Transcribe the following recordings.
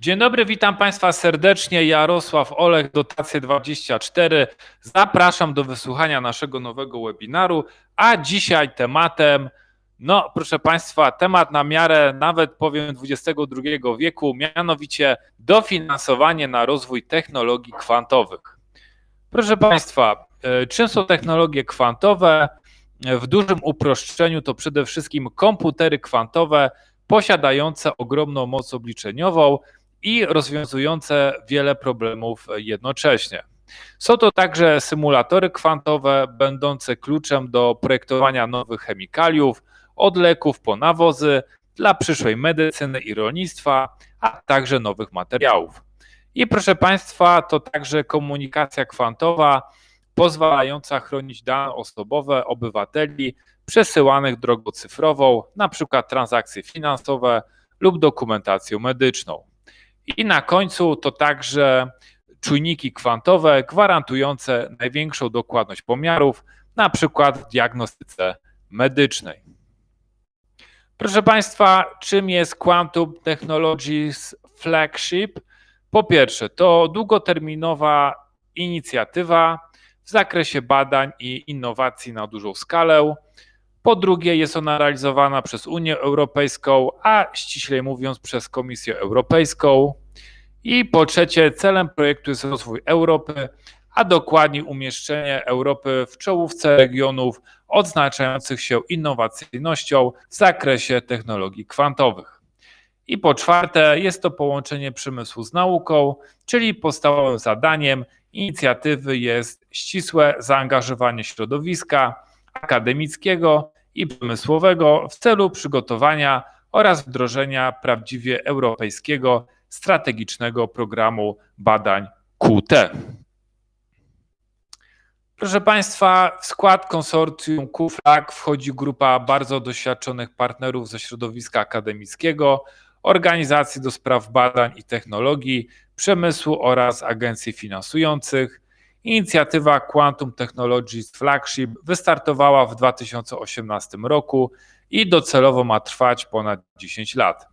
Dzień dobry, witam Państwa serdecznie. Jarosław Olech, Dotacje 24. Zapraszam do wysłuchania naszego nowego webinaru, a dzisiaj tematem, no proszę Państwa, temat na miarę nawet powiem XXI wieku, mianowicie dofinansowanie na rozwój technologii kwantowych. Proszę Państwa, e, czym są technologie kwantowe? W dużym uproszczeniu to przede wszystkim komputery kwantowe posiadające ogromną moc obliczeniową i rozwiązujące wiele problemów jednocześnie. Są to także symulatory kwantowe, będące kluczem do projektowania nowych chemikaliów, od leków po nawozy, dla przyszłej medycyny i rolnictwa, a także nowych materiałów. I proszę Państwa, to także komunikacja kwantowa pozwalająca chronić dane osobowe obywateli przesyłanych drogą cyfrową, np. transakcje finansowe lub dokumentację medyczną. I na końcu to także czujniki kwantowe gwarantujące największą dokładność pomiarów, na przykład w diagnostyce medycznej. Proszę Państwa, czym jest Quantum Technologies Flagship? Po pierwsze, to długoterminowa inicjatywa w zakresie badań i innowacji na dużą skalę. Po drugie, jest ona realizowana przez Unię Europejską, a ściślej mówiąc przez Komisję Europejską. I po trzecie, celem projektu jest rozwój Europy, a dokładniej umieszczenie Europy w czołówce regionów odznaczających się innowacyjnością w zakresie technologii kwantowych. I po czwarte, jest to połączenie przemysłu z nauką, czyli podstawowym zadaniem inicjatywy jest ścisłe zaangażowanie środowiska akademickiego i przemysłowego w celu przygotowania oraz wdrożenia prawdziwie europejskiego strategicznego programu badań QT. Proszę Państwa, w skład konsorcjum QFLAG wchodzi grupa bardzo doświadczonych partnerów ze środowiska akademickiego, organizacji do spraw badań i technologii, przemysłu oraz agencji finansujących. Inicjatywa Quantum Technologies Flagship wystartowała w 2018 roku i docelowo ma trwać ponad 10 lat.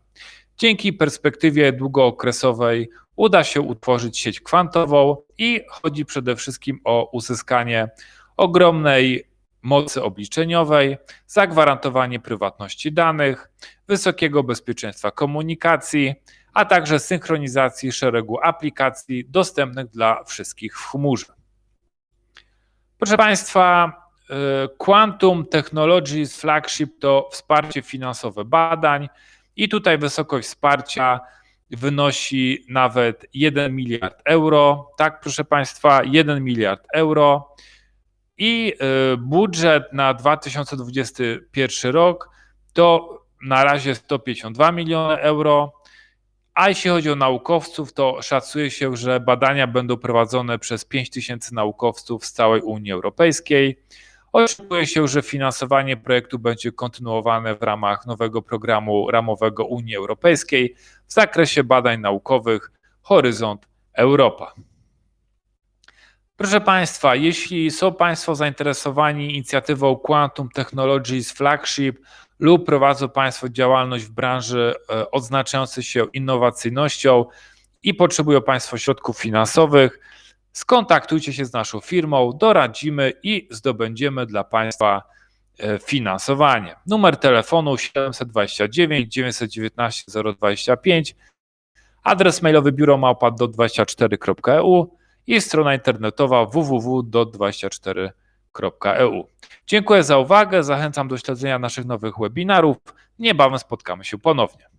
Dzięki perspektywie długookresowej uda się utworzyć sieć kwantową i chodzi przede wszystkim o uzyskanie ogromnej mocy obliczeniowej, zagwarantowanie prywatności danych, wysokiego bezpieczeństwa komunikacji, a także synchronizacji szeregu aplikacji dostępnych dla wszystkich w chmurze. Proszę Państwa, y, Quantum Technologies Flagship to wsparcie finansowe badań i tutaj wysokość wsparcia wynosi nawet 1 miliard euro. Tak, proszę Państwa, 1 miliard euro. I y, budżet na 2021 rok to na razie 152 miliony euro. A jeśli chodzi o naukowców, to szacuje się, że badania będą prowadzone przez 5 tysięcy naukowców z całej Unii Europejskiej. Oczekuje się, że finansowanie projektu będzie kontynuowane w ramach nowego programu ramowego Unii Europejskiej w zakresie badań naukowych Horyzont Europa. Proszę Państwa, jeśli są Państwo zainteresowani inicjatywą Quantum Technologies Flagship lub prowadzą Państwo działalność w branży e, odznaczającej się innowacyjnością i potrzebują Państwo środków finansowych, skontaktujcie się z naszą firmą, doradzimy i zdobędziemy dla Państwa e, finansowanie. Numer telefonu 729 919 025, adres mailowy biuro małpa do 24.eu i strona internetowa www.do24.eu. Dziękuję za uwagę, zachęcam do śledzenia naszych nowych webinarów. Niebawem spotkamy się ponownie.